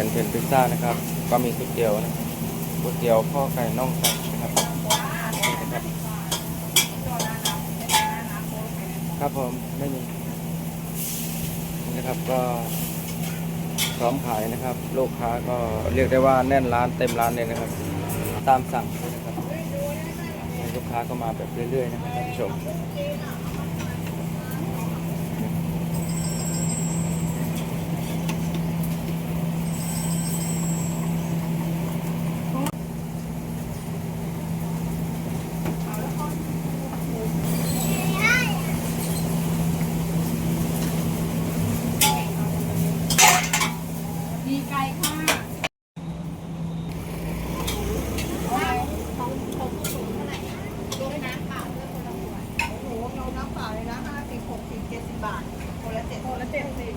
อนเป็นพิซซ่านะครับ ก็มีก๋วยเตี๋ยวนะครับก๋วยเตี๋ยวข้อไก่น่องไก่นะครับนี่นะครับ ครับผมไม่มีนะครับก็พร้อมขายนะครับ ลูกค้าก็เรียกได้ว่าแน่นร้านเต็มร้านเลยนะครับ ตามสั่งนะครับ ลูกค้าก็มาแบบเรื่อยๆนะครับท่านผู้ชม ไก่ค่ะของของผู้สูงเท่าไหร่ด้วยนะเปล่าด้วยคนละขวโอ้โหน้ำเปล่าเลยนะห้าสิบหกสิบเจ็ดสิบบาทคนละเจ็ดคนละเจ็ดสิบ